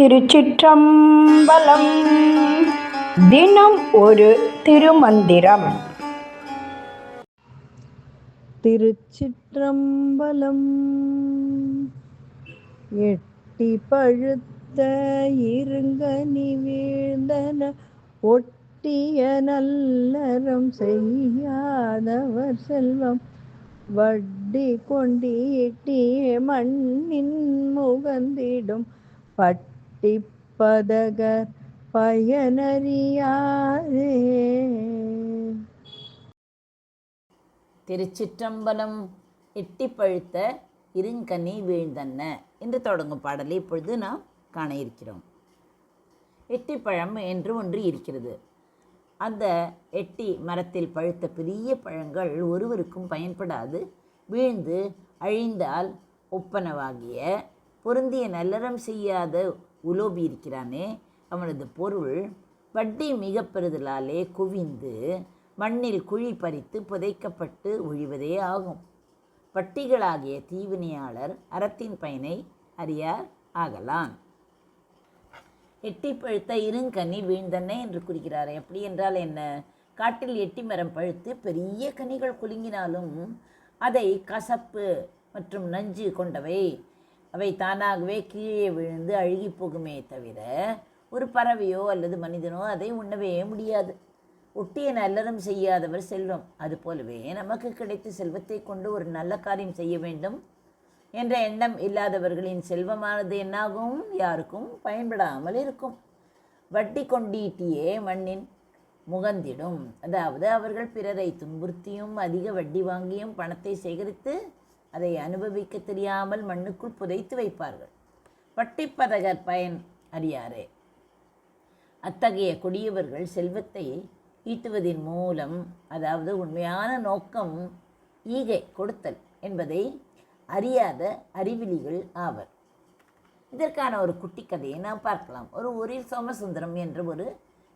திருச்சிற்றம்பலம். தினம் ஒரு திருமந்திரம். திருச்சிற்றம்பலம். எட்டி பழுத்த இருங்கனி வீழ்ந்தன. ஒட்டிய நல்லறம் செய்யாதவர் செல்வம். வட்டி கொண்டீட்டிய மண்ணின் முகந்திடும். பட்டி பதகர் பயனறியாரே திருச்சிற்றம்பலம் எட்டி பழுத்த இருங்கனி வீழ்ந்தன்ன. என்று தொடங்கும் பாடலை இப்பொழுது நாம் காண இருக்கிறோம். எட்டிப்பழம் என்று ஒன்று இருக்கிறது. அந்த எட்டி மரத்தில் பழுத்த பெரிய பழங்கள் ஒருவருக்கும் பயன்படாது. வீழ்ந்து அழிந்தால் ஒப்பனவாகிய பொருந்திய நல்லறம் செய்யாத உலோபி இருக்கிறானே. அவனது பொருள் வட்டி மிக பெறுதலாலே குவிந்து மண்ணில் குழி பறித்து புதைக்கப்பட்டு ஒழிவதே ஆகும். பட்டிகளாகிய தீவினையாளர் அறத்தின் பயனை அறியார் ஆகலான் எட்டி பழுத்த இருங்கனி வீழ்ந்தன்னே என்று குறிக்கிறார் எப்படி என்றால் என்ன? காட்டில் எட்டி மரம் பழுத்து பெரிய கனிகள் குலுங்கினாலும் அதை கசப்பு மற்றும் நஞ்சு கொண்டவை அவை தானாகவே கீழே விழுந்து அழுகி போகுமே தவிர ஒரு பறவையோ அல்லது மனிதனோ அதை உண்ணவே முடியாது. ஒட்டிய நல்லறம் செய்யாதவர் செல்வம். அதுபோலவே நமக்கு கிடைத்த செல்வத்தை கொண்டு ஒரு நல்ல காரியம் செய்ய வேண்டும் என்ற எண்ணம் இல்லாதவர்களின் செல்வமானது என்னாகும்? யாருக்கும் பயன்படாமல் இருக்கும். வட்டி கொண்டீட்டியே மண்ணின் முகந்திடும். அதாவது அவர்கள் பிறரை துன்புறுத்தியும் அதிக வட்டி வாங்கியும் பணத்தை சேகரித்து அதை அனுபவிக்க தெரியாமல் மண்ணுக்குள் புதைத்து வைப்பார்கள். வட்டிப்பதகர் பயன் அறியாரே. அத்தகைய கொடியவர்கள் செல்வத்தை ஈட்டுவதின் மூலம் அதாவது உண்மையான நோக்கம் ஈகை கொடுத்தல் என்பதை அறியாத அறிவிலிகள் ஆவர். இதற்கான ஒரு குட்டி கதையை நாம் பார்க்கலாம். ஒரு ஊரில் சோமசுந்தரம் என்ற ஒரு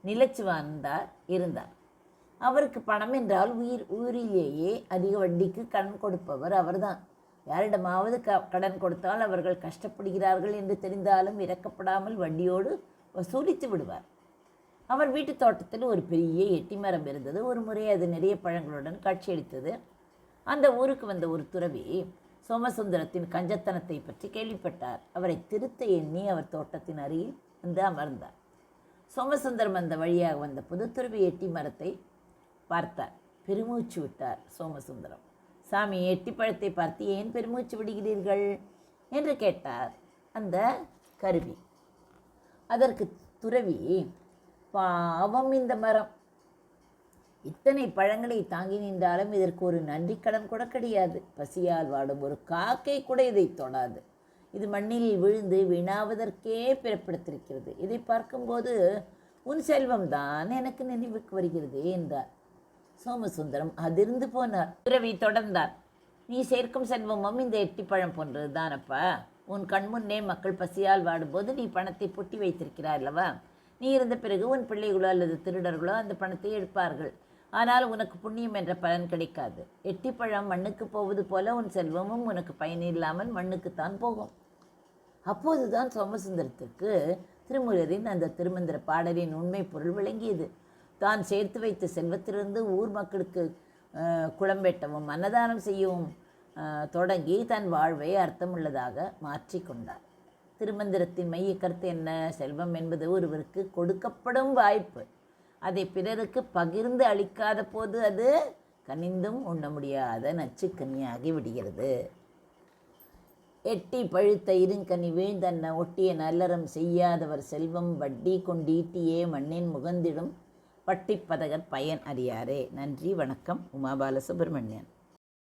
நிலச்சுவார்ந்தார் இருந்தார். அவருக்கு பணம் என்றால் உயிர் ஊரிலேயே அதிக வட்டிக்கு கடன் கொடுப்பவர் அவர்தான். யாரிடமாவது க கடன் கொடுத்தால் அவர்கள் கஷ்டப்படுகிறார்கள் என்று தெரிந்தாலும் இறக்கப்படாமல் வட்டியோடு வசூலித்து விடுவார். அவர் வீட்டு தோட்டத்தில் ஒரு பெரிய எட்டி மரம் இருந்தது. ஒரு முறை அது நிறைய பழங்களுடன் காட்சியளித்தது. அந்த ஊருக்கு வந்த ஒரு துறவி சோமசுந்தரத்தின் கஞ்சத்தனத்தை பற்றி கேள்விப்பட்டார். அவரை திருத்த எண்ணி அவர் தோட்டத்தின் அருகில் வந்து அமர்ந்தார். சோமசுந்தரம் அந்த வழியாக வந்த புது துறவி எட்டி மரத்தை பார்த்தார். பெருமூச்சு விட்டார் சோமசுந்தரம். சாமி எட்டி பழத்தை பார்த்து ஏன் பெருமூச்சு விடுகிறீர்கள்? என்று கேட்டார். அந்த கருவி. அதற்கு துறவி பாவம் இந்த மரம். இத்தனை பழங்களை தாங்கி நின்றாலும் இதற்கு ஒரு நன்றி கடன் கூட கிடையாது. பசியால் வாடும் ஒரு காக்கை கூட இதை தொடாது. இது மண்ணில் விழுந்து வீணாவதற்கே பிறப்படுத்திருக்கிறது. இதை பார்க்கும்போது உன் செல்வம்தான் எனக்கு நினைவுக்கு வருகிறது என்றார். சோமசுந்தரம் அதிர்ந்து போனார். துறவி தொடர்ந்தார். நீ சேர்க்கும் செல்வமும் இந்த எட்டிப்பழம் போன்றது தானப்பா உன் கண்முன்னே மக்கள் பசியால் வாடும்போது நீ பணத்தை பொட்டி வைத்திருக்கிறாய் அல்லவா நீ இருந்த பிறகு உன் பிள்ளைகளோ அல்லது திருடர்களோ அந்த பணத்தை எடுப்பார்கள். ஆனால் உனக்கு புண்ணியம் என்ற பலன் கிடைக்காது. எட்டிப்பழம் மண்ணுக்கு போவது போல உன் செல்வமும் உனக்கு பயனில்லாமல் மண்ணுக்குத்தான் போகும். அப்போதுதான் சோமசுந்தரத்துக்கு திருமுருகரின் அந்த திருமந்திர பாடலின் உண்மை பொருள் விளங்கியது. தான் சேர்த்து வைத்த செல்வத்திலிருந்து ஊர் மக்களுக்கு குளம் வெட்டவும் அன்னதானம் செய்யவும் தொடங்கி தன் வாழ்வை அர்த்தமுள்ளதாக மாற்றிக்கொண்டார் திருமந்திரத்தின் மைய கருத்து என்ன? செல்வம் என்பது ஒருவருக்கு கொடுக்கப்படும் வாய்ப்பு. அதை பிறருக்கு பகிர்ந்து அளிக்காத போது அது கனிந்தும் உண்ண முடியாத நச்சுக்கனியாகி விடுகிறது. எட்டி பழுத்த இருங்கனி வீழ்ந்தன்ன ஒட்டிய நல்லறம் செய்யாதவர் செல்வம் வட்டி கொண்டீட்டியே மண்ணின் முகந்திடும் பட்டிப்பதகர் பயன் அறியாரே. நன்றி வணக்கம். உமாபால சுப்பிரமணியன்